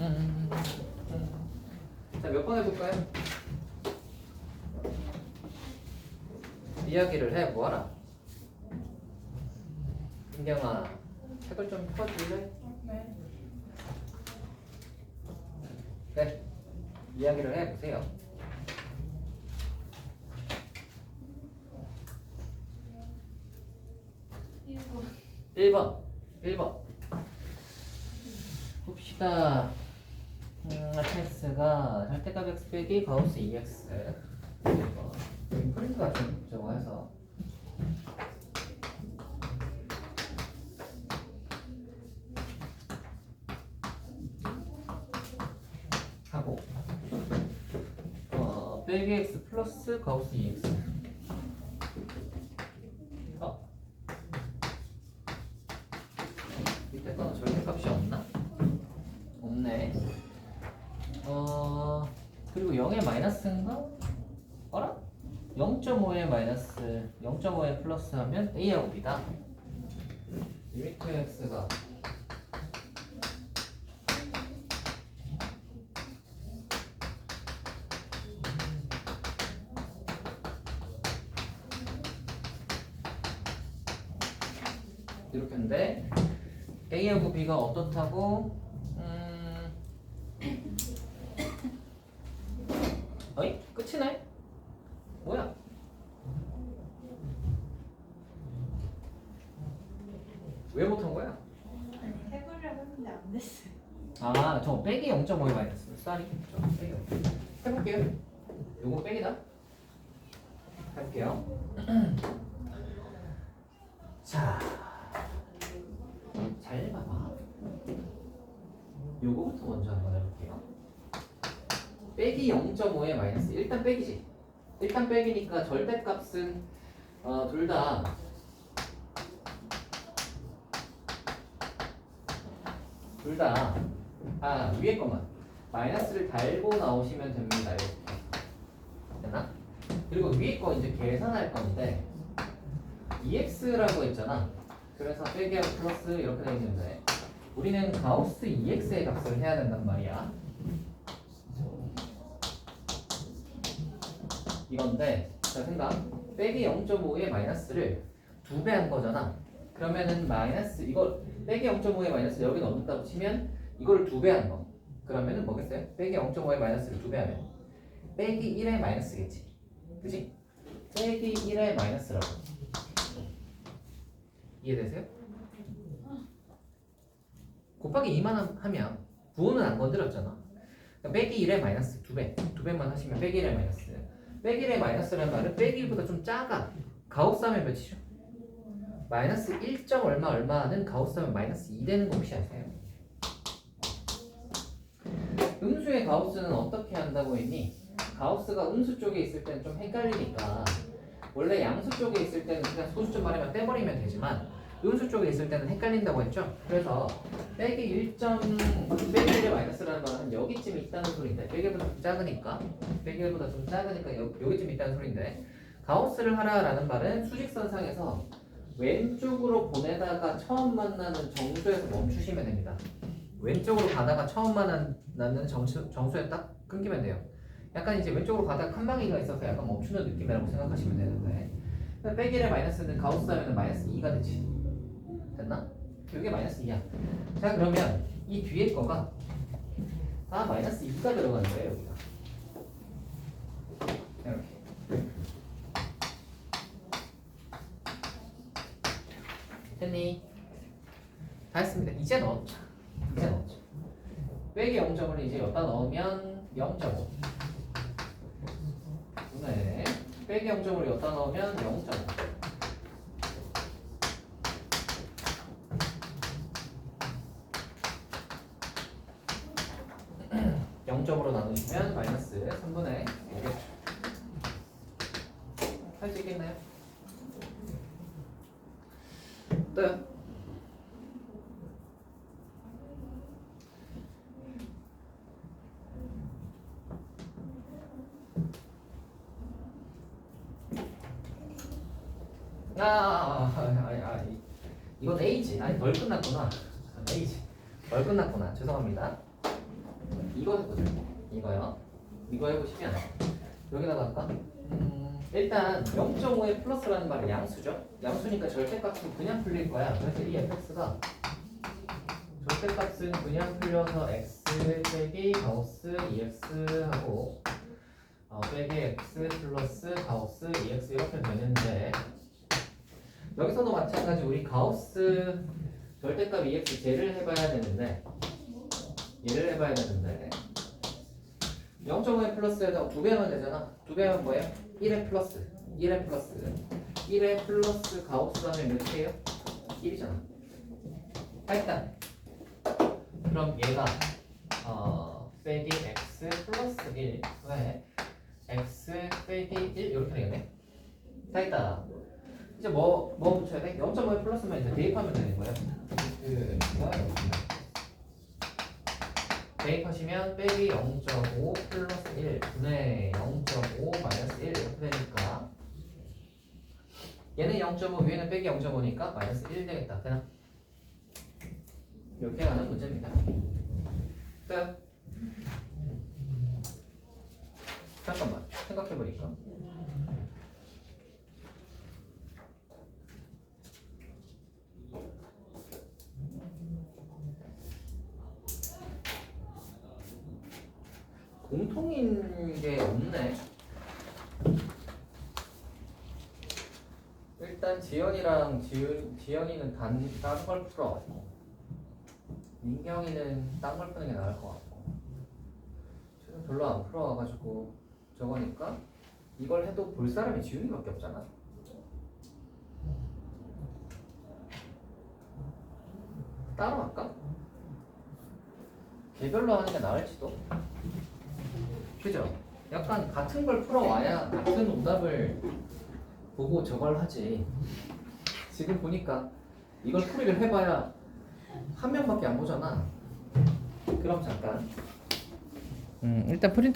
음, 자, 몇 번 해볼까요? 이야기를 해 뭐하라? 민경아, 책을 좀 펴줄래? 네. 네, 이야기를 해 보세요. 이거 1번, 1번. 봅시다. 음, x가 절대값 x 빼기 가우스 2x. 이거 프린트가 좀 저거 해서. 하고 어, 빼기 x 플러스 가우스 2x. 어, 밑에 거는 절대값이 없나? 없네. 어 그리고 0의 마이너스인가? 어라? 0.5의 마이너스 0.5의 플러스 하면 A하고 B다. 리미트 X가 이렇게인데 A하고 B가 어떻다고? 음... 어이? 끝이네? 뭐야? 왜 못한 거야? 아니 해보려고 했는데 안 됐어요. 아, 저 빼기 0.5에 마이너스. 쌀이. 저 빼기 0. 해볼게요. 요거 빼기다. 할게요. 자, 잘 봐봐. 요거부터 먼저 한번 해볼게요. 빼기 0.5에 마이너스. 일단 빼기지. 일단 빼기니까 절대값은 어, 둘 다. 둘 다. 아 위에 것만. 마이너스를 달고 나오시면 됩니다 이렇게. 되나? 그리고 위에 거 이제 계산할 건데 EX라고 했잖아. 그래서 빼기하고 플러스 이렇게 되어 있는데 우리는 가우스 EX의 값을 해야 된단 말이야 이건데 자 생각 빼기 0.5의 마이너스를 두 배 한 거잖아 그러면은 마이너스 이걸 빼기 0.5의 마이너스 여기 넣는다고 치면 이걸 두 배 한 거. 그러면은 뭐겠어요? 빼기 0.5의 마이너스를 두 배 하면 빼기 1의 마이너스겠지. 그지? 빼기 1의 마이너스라고. 이해되세요? 곱하기 2만 하면 부호는 안 건드렸잖아. 그러니까 빼기 1의 마이너스 두 배. 두 배만 하시면 빼기 1의 마이너스. 빼기 1의 마이너스라는 말은 빼기 1보다 좀 작아. 가우스하면 몇이죠? 마이너스 1. 얼마 얼마는 가우스하면 마이너스 2 되는 거 혹시 아세요? 음수의 가우스는 어떻게 한다고 했니? 가우스가 음수 쪽에 있을 때는 좀 헷갈리니까 원래 양수 쪽에 있을 때는 그냥 소수점 말하면 떼버리면 되지만 음수 쪽에 있을 때는 헷갈린다고 했죠? 그래서 빼기 1. 빼기 1의 마이너스라는 말은 여기쯤 있다는 소리인데 빼기보다 좀 작으니까 빼기보다 좀 작으니까 여, 여기쯤 있다는 소리인데 가우스를 하라라는 말은 수직선상에서 왼쪽으로 보내다가 처음 만나는 정수에서 멈추시면 됩니다. 왼쪽으로 가다가 처음 만나는 정수, 정수에 딱 끊기면 돼요. 약간 이제 왼쪽으로 가다가 칸막이가 있어서 약간 멈추는 느낌이라고 생각하시면 되는데 빼기의 마이너스는 가우스 하면 마이너스 2가 되지. 됐나? 이게 마이너스 2야. 자 그러면 이 뒤에 거가 다 마이너스 2가 들어가는 거예요 여기가. 이렇게. 됐니? 다 했습니다. 이제 넣었죠. 이제 넣었죠. 빼기 0점을 이제 여기다 넣으면 0.5. 네. 빼기 0점을 여기다 넣으면 0.5. 0점으로 나누시면 마이너스 3분의 5겠죠. 할수 있겠나요? 또요? 아, 아, 아, 아, 아, 이- 이건 A지. 아니, 덜 끝났구나. A지. 덜 끝났구나. 죄송합니다. 이거 해보자. 이거요. 이거 해보시면 여기다가 할까? 음, 일단 0.5의 플러스라는 말은 양수죠. 양수니까 절대값은 그냥 풀릴 거야. 그래서 이 fx가 절대값은 그냥 풀려서 x 빼기 가우스 2x하고 어, 빼기 x 플러스 가우스 2x 이렇게 되는데 여기서도 마찬가지 우리 가우스 절대값 2x 제를 해봐야 되는데 얘를 해봐야 되는데 0.5의 플러스에다 두배 하면 되잖아 두배 하면 뭐예요? 1의 플러스 1의 플러스 1의 플러스 가우스 하면 몇이에요? 1이잖아 일단 그럼 얘가 어, 빼기 x 플러스 1 왜 x 빼기 1 이렇게 되겠네 다 있다 이제 뭐, 뭐 붙여야 돼? 0.5의 플러스면 이제 대입하면 되는 거예요 그, 대입하시면 빼기 0.5 플러스 1 분의 0.5 마이너스 1 이렇게 되니까 얘는 0.5 위에는 빼기 0.5니까 마이너스 1 되겠다. 그냥 이렇게 가는 문제입니다. 끝. 잠깐만. 생각해보니까 공통인 게 없네. 일단 지연이랑 지은, 지연이는 단, 딴걸 풀어. 민경이는 딴 걸 푸는 게 나을 것 같고. 지금 별로 안 풀어와가지고 저거니까 이걸 해도 볼 사람이 지훈이밖에 없잖아. 따로 할까? 개별로 하는 게 나을지도. 그죠? 약간 같은 걸 풀어와야 같은 오답을 보고 저걸 하지. 지금 보니까 이걸 풀이를 해봐야 한 명밖에 안 보잖아. 그럼 잠깐. 음, 일단 프린트